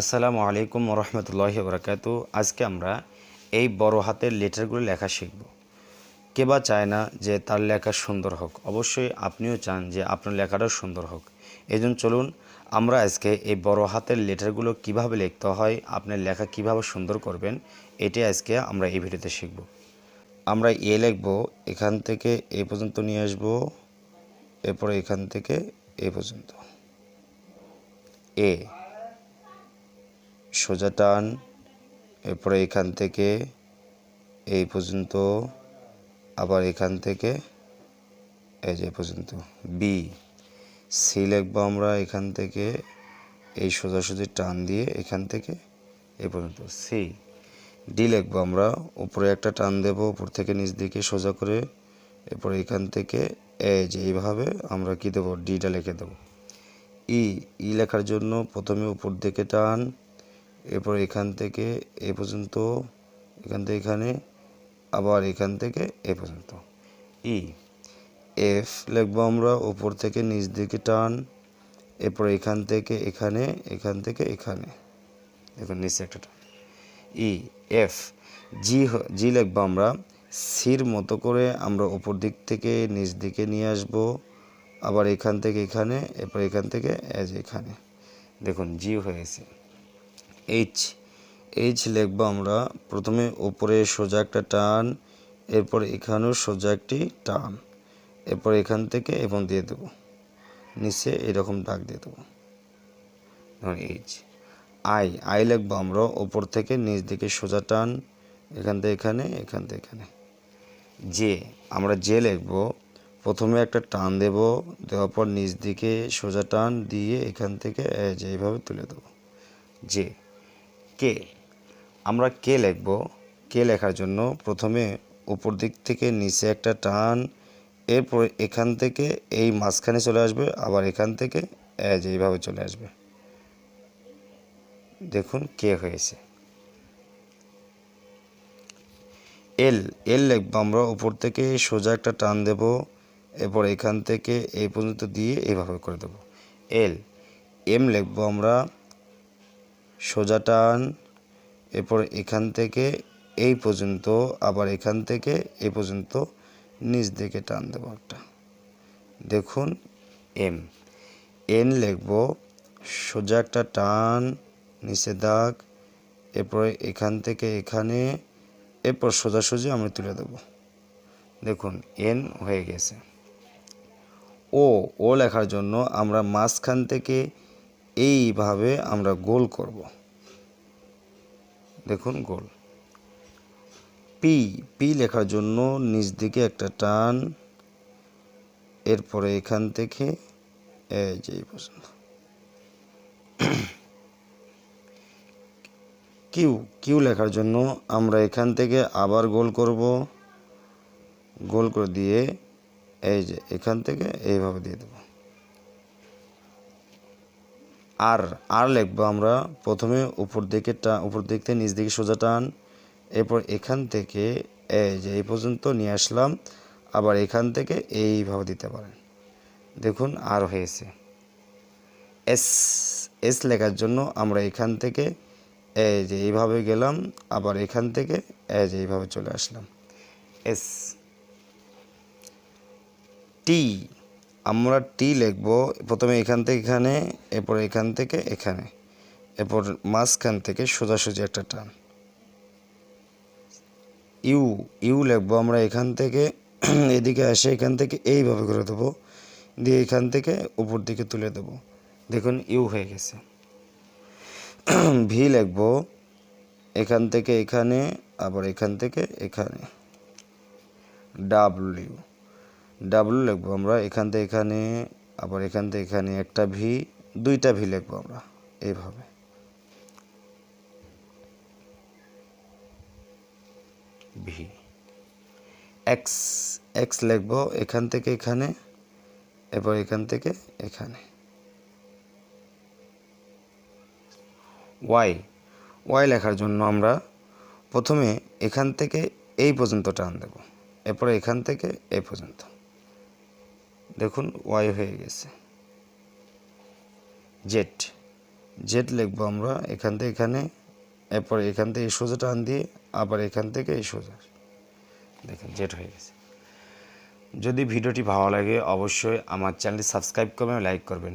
আসসালামু আলাইকুম রহমতুল্লাহি বরকাত আজকে আমরা এই বড় হাতের লেটারগুলো লেখা শিখব। কে বা চায় না যে তার লেখা সুন্দর হোক? অবশ্যই আপনিও চান যে আপনার লেখাটাও সুন্দর হোক। এই জন্য চলুন আমরা আজকে এই বড় হাতের লেটারগুলো কীভাবে লিখতে হয়, আপনার লেখা কীভাবে সুন্দর করবেন এটাই আজকে আমরা এই ভিডিওতে শিখব। আমরা এ লিখব, এখান থেকে এই পর্যন্ত নিয়ে আসব, এরপরে এখান থেকে এই পর্যন্ত। এ সোজা টান। এরপরে এখান থেকে এই পর্যন্ত, আবার এখান থেকে এই যে পর্যন্ত। বি সি লিখব আমরা এখান থেকে এই সোজাসুজি টান দিয়ে এখান থেকে এই পর্যন্ত। সি ডি লিখব আমরা, উপরে একটা টান দেব, উপর থেকে নিচ দিকে সোজা করে। এরপরে এখান থেকে এই যে এইভাবে আমরা কি দেবো? ডিটা লিখে দেবো। ই ই লেখার জন্য প্রথমে উপর দিকে টান এরপর এখান থেকে এ পর্যন্ত, এখান থেকে এখানে, আবার এখান থেকে এ পর্যন্ত। ই এফ লিখব আমরা উপর থেকে নিচ দিকে টান, এরপর এখান থেকে এখানে, এখান থেকে এখানে। দেখুন, নিচে একটা টান। ই এফ জি জি লিখব আমরা সির মতো করে আমরা ওপর দিক থেকে নিচ দিকে নিয়ে আসব, আবার এখান থেকে এখানে, এরপর এখান থেকে এজ এখানে। দেখুন জি হয়েছে এইচ এইচ লিখব আমরা প্রথমে উপরে সোজা একটা টান, এরপর এখানেও সোজা একটি টান, এরপর এখান থেকে এবং দিয়ে দেবো। নিচে এরকম দাগ দিয়ে দেবো। ধরুন এইচ আই আই লিখব আমরা উপর থেকে নিচ দিকে সোজা টান, এখান থেকে এখানে, এখান থেকে এখানে। জে আমরা জে লিখব। প্রথমে একটা টান দেব, দেওয়ার পর নিচ দিকে সোজা টান দিয়ে এখান থেকে যে এইভাবে তুলে দেবো। J K? আমরা কে লিখব? কে লেখার জন্য প্রথমে উপর দিক থেকে নিচে একটা টান, এরপর এখান থেকে এই মাঝখানে চলে আসবে, আবার এখান থেকে যে এইভাবে চলে আসবে। দেখুন কে হয়েছে। এল এল লিখব আমরা, উপর থেকে সোজা একটা টান দেব, এরপর এখান থেকে এই পর্যন্ত দিয়ে এইভাবে করে দেব। এল, এম লিখব আমরা সোজা টান, এরপর এখান থেকে এই পর্যন্ত, আবার এখান থেকে এই পর্যন্ত, নিচ দিকে টান দেবো একটা। দেখুন এম এন লিখব, সোজা একটা টান, নিচে দাগ, এরপরে এখান থেকে এখানে, এরপর সোজাসুজি আমি তুলে দেব। দেখুন এন হয়ে গেছে। ও ও লেখার জন্য আমরা মাঝখান থেকে এইভাবে আমরা গোল করব। দেখুন গোল। পি পি লেখার জন্য নিচ দিকে একটা টান, এরপরে এখান থেকে এই যে এই কিউ কিউ লেখার জন্য আমরা এখান থেকে আবার গোল করব। গোল করে দিয়ে এই যে এখান থেকে এইভাবে দিয়ে দেবো। আর আর লিখব আমরা প্রথমে উপর দিকে টা, উপর দিক থেকে নিচ দিকে সোজা টান, এরপর এখান থেকে এই যে এই পর্যন্ত নিয়ে আসলাম, আবার এখান থেকে এইভাবে দিতে পারেন। দেখুন, আর হয়েছে। এস এস লেখার জন্য আমরা এখান থেকে এই যে এইভাবে গেলাম, আবার এখান থেকে এই যে এইভাবে চলে আসলাম। এস, টি আমরা টি লিখব, প্রথমে এখান থেকে এখানে, এরপর এখান থেকে এখানে, এরপর মাঝখান থেকে সোজাসুজি একটা টান। ইউ ইউ লিখব আমরা এখান থেকে, এদিকে আসে এখান থেকে এইভাবে করে দেবো, দিয়ে এখান থেকে উপর দিকে তুলে দেবো। দেখুন ইউ হয়ে গেছে। ভি লিখব, এখান থেকে এখানে, আবার এখান থেকে এখানে। ডাব্লিউ ডাব্লু লিখব আমরা, এখান থেকে এখানে, আবার এখান থেকে এখানে একটা ভি দুইটা ভি লিখব আমরা, এইভাবে। ভি এক্স এক্স লিখব এখান থেকে এখানে এরপর এখান থেকে এখানে। ওয়াই ওয়াই লেখার জন্য আমরা প্রথমে এখান থেকে এই পর্যন্ত টান দেব, এরপরে এখান থেকে এই পর্যন্ত। দেখুন ওয়াই হয়ে গেছে। জেড জেড লিখব আমরা, এখান থেকে এখানে, এরপর এখান থেকে এই সোজা টান দিয়ে আবার এখান থেকে এই সোজা। দেখুন জেড হয়ে গেছে। যদি ভিডিওটি ভালো লাগে, অবশ্যই আমার চ্যানেলটি সাবস্ক্রাইব করবেন, লাইক করবেন।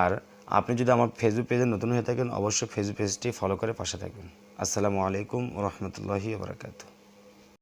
আর আপনি যদি আমার ফেসবুক পেজে নতুন হয়ে থাকেন, অবশ্যই ফেসবুক পেজটি ফলো করে পাশে থাকবেন আসসালামু আলাইকুম রহমতুল্লাহি বারকাতু